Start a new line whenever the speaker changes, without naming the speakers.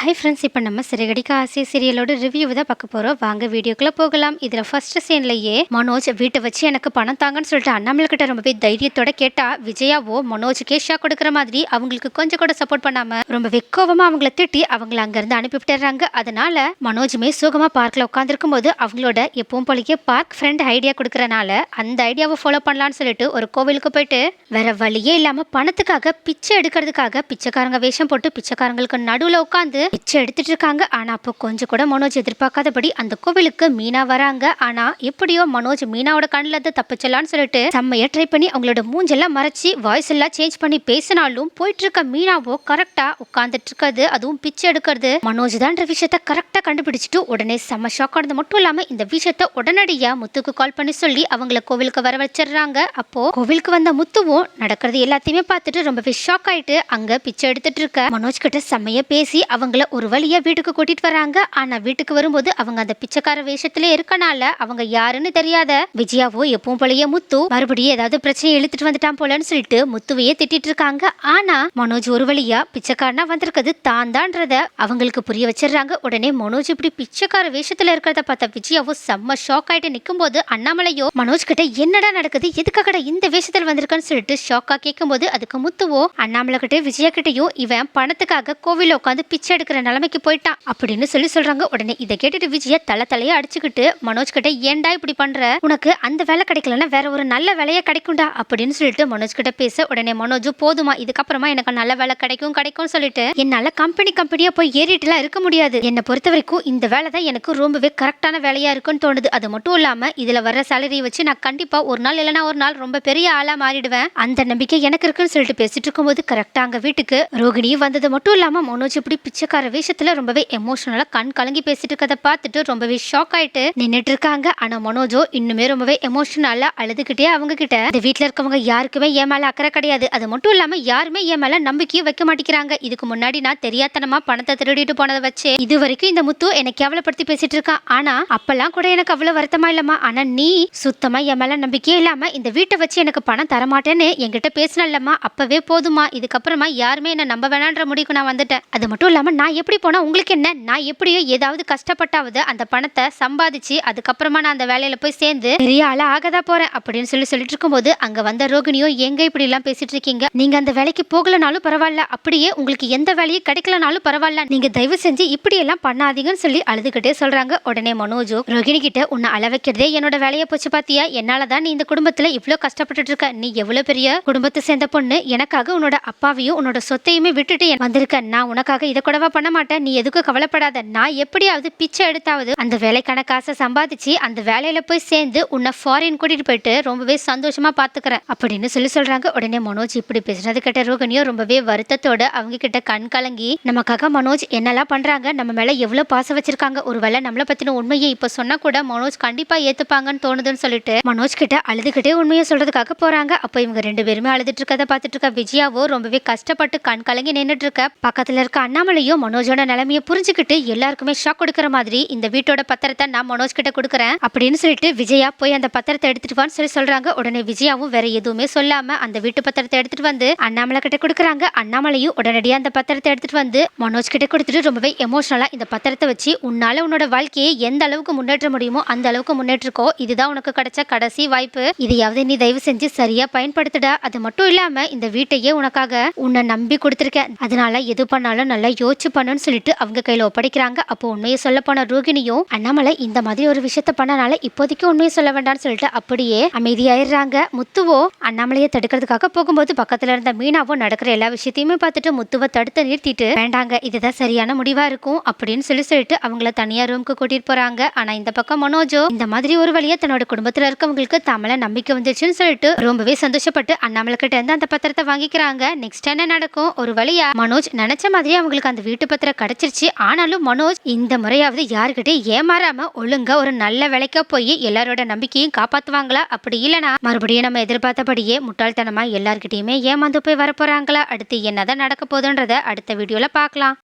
Hi friends இப்போ நம்ம சிறகடிக்க ஆசை சீரியலோட ரிவ்யூ தான் பார்க்க போகிறோம் வாங்க வீடியோக்குள்ளே போகலாம். இதில் ஃபர்ஸ்ட் சீன்லேயே மனோஜ் வீட்டை வச்சு எனக்கு பணம் தாங்கன்னு சொல்லிட்டு அண்ணாமலை கிட்ட ரொம்பவே தைரியத்தோட கேட்டா விஜயாவோ மனோஜுக்கே ஷா கொடுக்குற மாதிரி அவங்களுக்கு கொஞ்சம் கூட சப்போர்ட் பண்ணாம ரொம்ப வெக்கோவமா அவங்கள திட்டி அவங்கள அங்கேருந்து அனுப்பி விட்டுறாங்க. அதனால மனோஜுமே சுகமாக பார்க்கில் உட்காந்துருக்கும் போது அவங்களோட எப்பவும் போலயே பார்க் ஃப்ரெண்ட் ஐடியா கொடுக்குறனால அந்த ஐடியாவை ஃபாலோ பண்ணலான்னு சொல்லிட்டு ஒரு கோவிலுக்கு போயிட்டு வேற வழியே இல்லாமல் பணத்துக்காக பிச்சை எடுக்கிறதுக்காக பிச்சைக்காரங்க வேஷம் போட்டு பிச்சைக்காரங்களுக்கு நடுவில் உட்காந்து பிச்சை எடுத்துட்டு இருக்காங்க. ஆனா அப்போ கொஞ்சம் கூட மனோஜ் எதிர்பார்க்காதபடி அந்த கோவிலுக்கு மீனா வராங்க. ஆனா எப்படியோ மனோஜ் மீனாவோட கண்ணில் இருந்து தப்பிச்சலான்னு சொல்லிட்டு செம்மையை ட்ரை பண்ணி அவங்களோட மூஞ்செல்லாம் மறைச்சி வாய்ஸ் எல்லாம் சேஞ்ச் பண்ணி பேசினாலும் போயிட்டு இருக்க மீனாவோ கரெக்டா உட்காந்துட்டு இருக்கிறது அதுவும் பிச்சை எடுக்கிறது. மனோஜ் தான்ற விஷயத்த கரெக்டா கண்டுபிடிச்சிட்டு உடனே செம்ம ஷாக் ஆனது மட்டும் இல்லாம இந்த விஷயத்த உடனடியா முத்துக்கு கால் பண்ணி சொல்லி அவங்கள கோவிலுக்கு வர வச்சிடுறாங்க. அப்போ கோவிலுக்கு வந்த முத்துவும் நடக்கிறது எல்லாத்தையுமே பார்த்துட்டு ரொம்பவே ஷாக் ஆயிட்டு அங்க பிச்சை எடுத்துட்டு இருக்க மனோஜ் கிட்ட செம்மையா பேசி அவங்கள ஒரு வழியாக வீட்டுக்கு கூட்டிட்டு வராங்க ஆனால் வீட்டுக்கு வரும்போது அவங்க அந்த பிச்சைக்கார வேஷத்திலே இருக்கனால அவங்க யாருன்னு தெரியாத விஜயாவோ எப்பவும் போலயே முத்து மறுபடியும் ஏதாவது பிரச்சனை இழுத்துட்டு வந்துட்டான் போலன்னு சொல்லிட்டு முத்துவையே திட்டிட்டு இருக்காங்க. ஆனா மனோஜ் ஒரு வழியா பிச்சைக்காரனா வந்திருக்கிறது தான் தான்றத அவங்களுக்கு புரிய வச்சிடுறாங்க. உடனே மனோஜ் இப்படி பிச்சைக்கார வேஷத்துல இருக்கிறத பார்த்த விஜயாவோ செம்ம ஷாக் ஆயிட்டு நிற்கும் போது அண்ணாமலையோ மனோஜ் கிட்ட என்னடா நடக்குது? எதுக்காகடா இந்த வேஷத்தில் வந்திருக்கான்னு சொல்லிட்டு ஷாக்கா கேட்கும்போது அதுக்கு முத்துவோ அண்ணாமலை கிட்டே விஜயா கிட்டயும் இவன் பணத்துக்காக கோவிலில் உட்காந்து பிச்சை எடுக்க இருக்கிற நிலைமைக்கு போயிட்டான் அப்படின்னு சொல்லி சொல்றாங்க. உடனே இதை கேட்டுட்டு விஜய தலை தலையா அடிச்சுக்கிட்டு மனோஜ் கிட்ட ஏன்டா இப்படி பண்ற? உனக்கு அந்த வேலை கிடைக்கலன்னா வேற ஒரு நல்ல வேலையை கிடைக்கும்டா அப்படின்னு சொல்லிட்டு மனோஜ் கிட்ட பேச உடனே மனோஜ் போதுமா இதுக்கப்புறமா எனக்கு நல்ல வேலை கிடைக்கும் கிடைக்கும்னு சொல்லிட்டு என்னால கம்பெனி கம்பெனியா போய் ஏறிட்டுலாம் இருக்க முடியாது. என்னை பொறுத்த வரைக்கும் இந்த வேலை தான் எனக்கு ரொம்பவே கரெக்டான வேலையா இருக்குன்னு தோணுது. அது மட்டும் இல்லாம இதுல வர சேலரியை வச்சு நான் கண்டிப்பா ஒரு நாள் இல்லைனா ஒரு நாள் ரொம்ப பெரிய ஆளா மாறிடுவேன். அந்த நம்பிக்கை எனக்கு இருக்குன்னு சொல்லிட்டு பேசிட்டு இருக்கும்போது கரெக்டா அங்க வீட்டுக்கு ரோகிணி வந்தது மட்டும் இல்லாம மனோஜ் இப்படி பிச்சைக்கார விஷயத்துல ரொம்பவே எமோஷனலா கண் கலங்கி பேசிட்டு இருக்கதை பார்த்துட்டு ரொம்பவே ஷாக் ஆயிட்டு நின்றுட்டு இருக்காங்க. ஆனா மனோஜோ இன்னுமே ரொம்பவே எமோஷனலா அழுதுகிட்டே அவங்க கிட்ட இந்த வீட்டுல இருக்கவங்க யாருக்குமே என் மேல அக்கறை கிடையாது. அது மட்டும் இல்லாம யாருமே என் மேல நம்பிக்கையும் வைக்க மாட்டேங்கிறாங்க. இதுக்கு முன்னாடி நான் தெரியாதனமா பணத்தை திருடிட்டு போனதை வச்சு இது வரைக்கும் இந்த முத்து என்னை கேவலப்படுத்தி பேசிட்டு இருக்கான். ஆனா அப்பெல்லாம் கூட எனக்கு அவ்வளவு வருத்தமா இல்லம்மா. ஆனா நீ சுத்தமா என் மேல நம்பிக்கையே இல்லாம இந்த வீட்டை வச்சு எனக்கு பணம் தரமாட்டேன்னு என்கிட்ட பேசினல்லம்மா. அப்பவே போதுமா இதுக்கப்புறமா யாருமே என்ன நம்ப வேணான்ற முடிவுக்கு நான் வந்துட்டேன். அது மட்டும் இல்லாம நான் நான் எப்படி போனால் உங்களுக்கு என்ன? நான் எப்படியோ ஏதாவது கஷ்டப்பட்டாவது அந்த பணத்தை சம்பாதிச்சு அதுக்கப்புறமா நான் அந்த வேலையில் போய் சேர்ந்து பெரிய ஆளா ஆகதா போறேன் அப்படின்னு சொல்லி சொல்லிட்டு இருக்கும்போது அங்க வந்த ரோகிணியோ எங்க இப்படி எல்லாம் பேசிட்டு இருக்கீங்க? நீங்க அந்த வேலைக்கு போகலனாலும் பரவாயில்ல. அப்படியே உங்களுக்கு எந்த வேலையும் கிடைக்கலனாலும் பரவாயில்ல. நீங்க தயவு செஞ்சு இப்படி எல்லாம் பண்ணாதீங்கன்னு சொல்லி அழுதுகிட்டே சொல்றாங்க. உடனே மனோஜோ ரோகிணி கிட்ட உன்னை அளவைக்கிறதே என்னோட வேலையை போச்சு பாத்தியா? என்னாலதான் நீ இந்த குடும்பத்துல இவ்வளோ கஷ்டப்பட்டுட்டு இருக்க. நீ எவ்வளவு பெரிய குடும்பத்தை சேர்ந்த பொண்ணு. எனக்காக உன்னோட அப்பாவையும் உன்னோட சொத்தையுமே விட்டுட்டு வந்திருக்க. நான் உனக்காக இதை கூடவா பண்ண மாட்டேன் நீ எதுக்கும் கவலைப்படாத. நான் எப்படியாவது பிச்சை எடுத்தாவது அந்த வேலைக்கான காசை சம்பாதிச்சு அந்த வேலையில் போய் சேர்ந்து உன்னை ஃபாரின் கூட்டிகிட்டு போயிட்டு ரொம்பவே சந்தோஷமாக பார்த்துக்கிறேன் அப்படின்னு சொல்லி சொல்கிறாங்க உடனே மனோஜ் இப்படி பேசுனது கிட்ட ரோகிணியோ ரொம்பவே வருத்தத்தோட அவங்க கிட்ட கண் கலங்கி நமக்காக மனோஜ் என்னெல்லாம் பண்ணுறாங்க நம்ம மேலே எவ்வளோ பாசம் வச்சிருக்காங்க? ஒருவேளை நம்மளை பற்றின உண்மையை இப்போ சொன்னால் கூட மனோஜ் கண்டிப்பாக ஏற்றுப்பாங்கன்னு தோணுதுன்னு சொல்லிட்டு மனோஜ் கிட்ட அழுதுகிட்டே உண்மையை சொல்கிறதுக்காக போகிறாங்க அப்போ இவங்க ரெண்டு பேருமே அழுதுட்டு இருக்கதை பார்த்துட்டு இருக்க விஜயாவோ ரொம்பவே கஷ்டப்பட்டு கண் கலங்கி நின்றுட்டு இருக்க. பக்கத்தில் இருக்க அண்ணாமலையும் மனோஜோட நிலைமையை புரிஞ்சுக்கிட்டு எல்லாருக்குமே ஷாக் கொடுக்குற மாதிரி இந்த வீட்டோட பத்திரத்தை நான் மனோஜ் கிட்ட கொடுக்குறேன் அப்படின்னு சொல்லிட்டு விஜயா போய் அந்த பத்திரத்தை எடுத்துட்டு வான்னு சொல்லி சொல்றாங்க. உடனே விஜயாவும் வேற எதுவுமே சொல்லாம அந்த வீட்டு பத்திரத்தை எடுத்துட்டு வந்து அண்ணாமலை கிட்ட கொடுக்குறாங்க. அண்ணாமலையும் உடனடியா அந்த பத்திரத்தை எடுத்துட்டு வந்து மனோஜ் கிட்ட கொடுத்துட்டு ரொம்பவே எமோஷனலா இந்த பத்திரத்தை வச்சு உன்னால உன்னோட வாழ்க்கையை எந்த அளவுக்கு முன்னேற்ற முடியுமோ அந்த அளவுக்கு முன்னேற்றிருக்கோ இதுதான் உனக்கு கிடைச்ச கடைசி வாய்ப்பு. இதையாவது நீ தயவு செஞ்சு சரியா பயன்படுத்துடா. அது மட்டும் இல்லாம இந்த வீட்டையே உனக்காக உன்னை நம்பி கொடுத்துருக்கேன். அதனால எது பண்ணாலும் நல்லா யோசிச்சு பண்ணுன்னு சொல்லிட்டு அவங்க கையில ஒப்படைக்கிறாங்க. அப்போ உண்மையை சொல்ல போன ரோகிணியும் அண்ணாமலை இந்த மாதிரி ஒரு விஷயத்த பண்ணனால இப்போதைக்கு உண்மையை சொல்ல வேண்டாம்னு சொல்லிட்டு அப்படியே அமைதியாயிடுறாங்க. முத்துவோ அண்ணாமலையை தடுக்கிறதுக்காக போகும்போது பக்கத்துல இருந்த மீனாவோ நடக்கிற எல்லா விஷயத்தையுமே பார்த்துட்டு முத்துவை தடுத்து நிறுத்திட்டு வேண்டாங்க இதுதான் சரியான முடிவா இருக்கும் அப்படின்னு சொல்லி சொல்லிட்டு அவங்கள தனியா ரூமுக்கு கூட்டிட்டு போறாங்க. ஆனா இந்த பக்கம் மனோஜோ இந்த மாதிரி ஒரு வழியா தன்னோட குடும்பத்துல இருக்கவங்களுக்கு தமிழ நம்பிக்கை வந்துச்சுன்னு சொல்லிட்டு ரொம்பவே சந்தோஷப்பட்டு அண்ணாமலை கிட்ட இருந்து அந்த பத்திரத்தை வாங்கிக்கிறாங்க. நெக்ஸ்ட் என்ன நடக்கும்? ஒரு வழியா? மனோஜ் நினைச்ச மாதிரி அவங்களுக்கு அந்த வீட்டு பத்திரம் கிடச்சிருச்சு. ஆனாலும் மனோஜ் இந்த முறையாவது யாருக்கிட்டே ஏமாறாம ஒழுங்கா ஒரு நல்ல வேலைக்கா போய் எல்லாரோட நம்பிக்கையும் காப்பாத்துவாங்களா? அப்படி இல்லைனா மறுபடியும் நம்ம எதிர்பார்த்தபடியே முட்டாள்தனமா எல்லார்கிட்டயுமே ஏமாந்து போய் வரப்போறாங்களா? அடுத்து என்னதான் நடக்க போகுதுன்றத அடுத்த வீடியோல பார்க்கலாம்